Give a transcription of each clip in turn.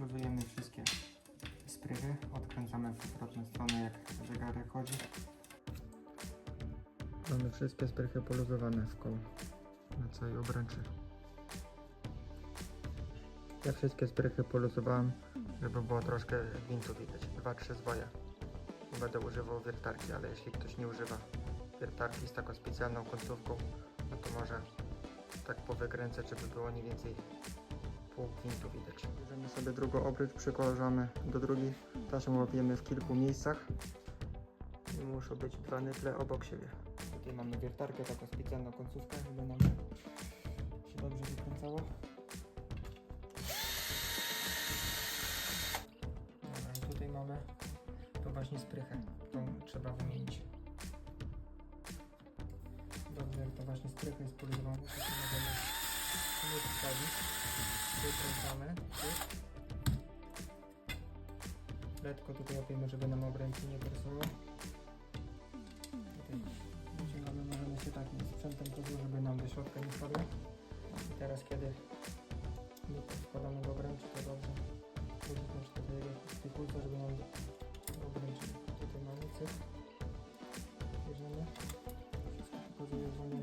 Luzujemy wszystkie sprychy, odkręcamy w odwrotną stronę jak zegarek chodzi. Mamy wszystkie sprychy poluzowane w koło na całej obręczy. Ja wszystkie sprychy poluzowałem, żeby było troszkę gwintu widać. 2-3 zwoje. Nie będę używał wiertarki, ale jeśli ktoś nie używa wiertarki z taką specjalną końcówką, no to może tak powykręcać, żeby było mniej więcej gwintu widać. Bierzemy sobie drugą obryć, przykładamy do drugiej, taśmą łapiemy w kilku miejscach i muszą być dwa nyple obok siebie. Tutaj mamy wiertarkę, taką specjalną końcówkę, żeby nam się dobrze wykręcało. Dobra, i tutaj mamy tą właśnie sprychę, tą trzeba wymienić. Dobrze, jak to właśnie sprycha jest polizowana, nie wstawić. Wykręcamy. Letko tutaj łapiemy, żeby nam obręczy nie. Tutaj wyciągamy, możemy się takim sprzętem to żeby nam do środka nie wpadło. I teraz kiedy wkładamy w obręczy, to dobrze używać tutaj tej żeby nam do obręczy. Tutaj mamy cyk. Bierzemy. Wszystko pokazuje w wolnym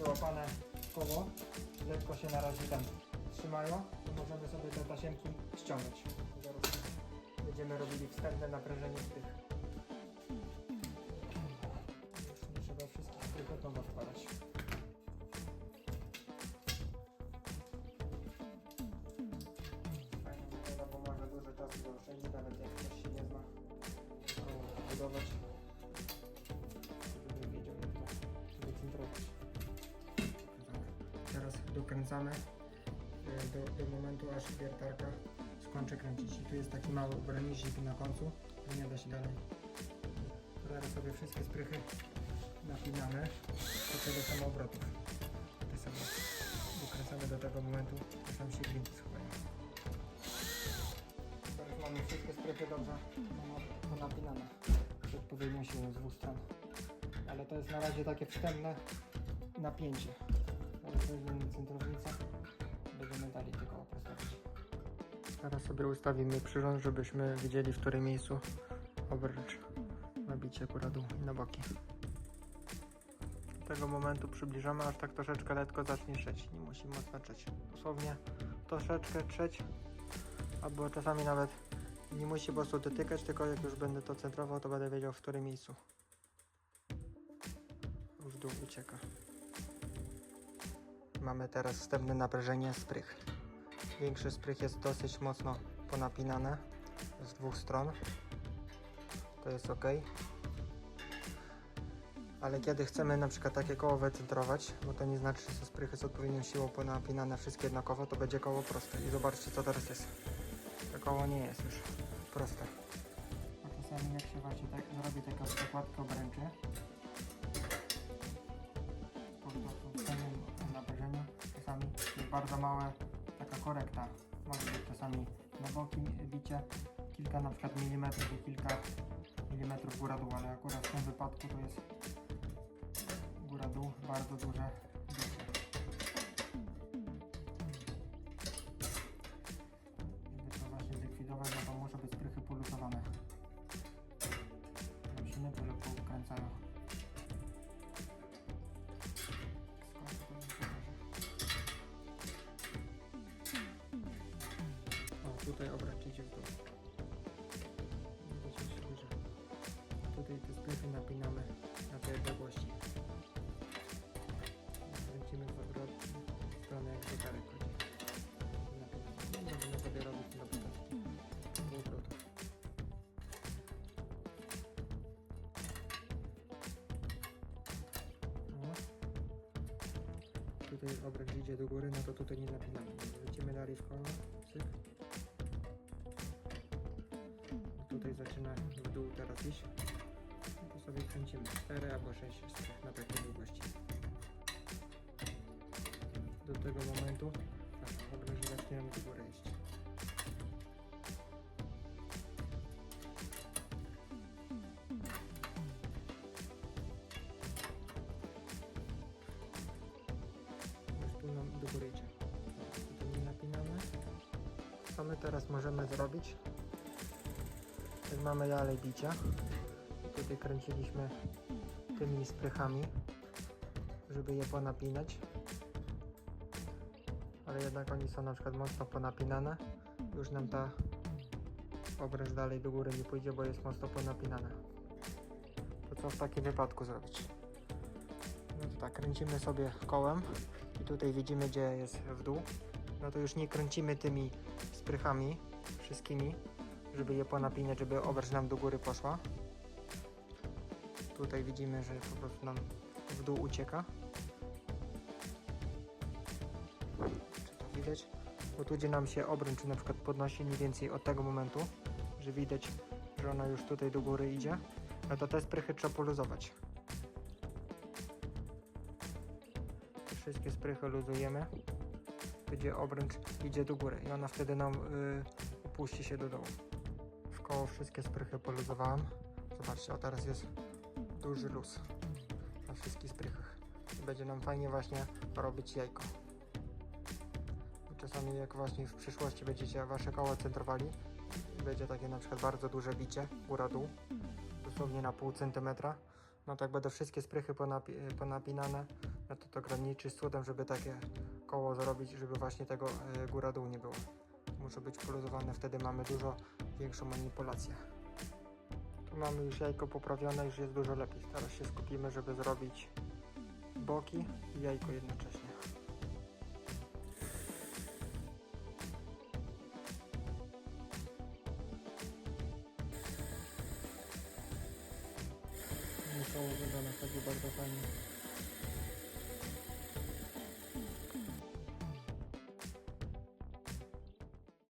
przyłapane koło, lekko się na razie tam trzymają, to możemy sobie te tasiemki ściągnąć. Będziemy robili wstępne naprężenie tych. Już nie trzeba wszystkich tylko od nowa wkładać. Fajnie bo może dużo czasu zaoszczędzić, nawet jak ktoś się nie zna, koło budować dokręcamy e, do, do momentu aż wiertarka skończy kręcić. I tu jest taki mały ogranicznik na końcu, nie da się dalej. Teraz sobie wszystkie sprychy napinamy do tego samoobrotów. Te sobie dokręcamy do tego momentu, aż nam się gwinty schowają. Teraz mamy wszystkie sprychy dobrze ponapinane z odpowiednią siłą z dwóch stron ale to jest na razie takie wstępne napięcie. Centrownicę, będziemy dalej tylko oprostować. Teraz sobie ustawimy przyrząd, żebyśmy widzieli w którym miejscu obręcz nabicie akurat i na boki. Do tego momentu przybliżamy, aż tak troszeczkę letko zacznie trzeć. Nie musi mocno trzeć. Dosłownie troszeczkę trzeć, albo czasami nawet nie musi po prostu dotykać, tylko jak już będę to centrował, to będę wiedział w którym miejscu w dół ucieka. Mamy teraz wstępne naprężenie sprych. Większy sprych jest dosyć mocno ponapinane z dwóch stron. To jest ok. Ale kiedy chcemy na przykład takie koło wycentrować, bo to nie znaczy, że sprychy z odpowiednią siłą ponapinane wszystkie jednakowo, to będzie koło proste. I zobaczcie co teraz jest. To koło nie jest już proste. A czasami jak się właśnie tak zrobi taką przekładkę obręczy, bardzo małe, taka korekta. Może być czasami na boki bicie, kilka na przykład milimetrów i kilka milimetrów góra dół, ale akurat w tym wypadku to jest góra dół bardzo duże tutaj obraz idzie w dół. Widzimy się. Tutaj te sklepy napinamy na tej odległości. Kręcimy w odwrotną stronę jak zegarek chodzi. Napinamy. Możemy sobie robić na przykład tutaj obraz idzie do góry, no to tutaj nie napinamy. Lecimy dalej w koło, cyk. Zaczyna w dół teraz iść. To sobie kręcimy 4 albo 6 strych na takiej długości. Do tego momentu tak, obręcz zacznie do góry iść. Tu nam do góry idzie. Tutaj nie napinamy. Co my teraz możemy zrobić? Mamy dalej bicia, tutaj kręciliśmy tymi sprychami, żeby je ponapinać. Ale jednak oni są na przykład mocno ponapinane. Już nam ta obręcz dalej do góry nie pójdzie, bo jest mocno ponapinana. To co w takim wypadku zrobić? No to tak, kręcimy sobie kołem i tutaj widzimy gdzie jest w dół. No to już nie kręcimy tymi sprychami wszystkimi, żeby je ponapinać, żeby obręcz nam do góry poszła. Tutaj widzimy, że po prostu nam w dół ucieka. Czy to widać? Bo tu gdzie nam się obręcz na przykład podnosi mniej więcej od tego momentu, że widać, że ona już tutaj do góry idzie, no to te sprychy trzeba poluzować. Wszystkie sprychy luzujemy, gdzie obręcz idzie do góry i ona wtedy nam y, opuści się do dołu. W koło wszystkie sprychy poluzowałem. Zobaczcie, o teraz jest duży luz na wszystkich sprychach. I będzie nam fajnie właśnie robić jajko. Czasami jak właśnie w przyszłości będziecie wasze koło centrowali, będzie takie na przykład bardzo duże bicie, góra-dół, dosłownie na pół centymetra, no to jak będą wszystkie sprychy ponapi ponapinane, no to to graniczy z cudem, żeby takie koło zrobić, żeby właśnie tego y, góra-dół nie było. Muszą być poluzowane, wtedy mamy dużo większą manipulację. Tu mamy już jajko poprawione, już jest dużo lepiej. Teraz się skupimy, żeby zrobić boki i jajko jednocześnie. Koło wygląda chodzi bardzo fajnie.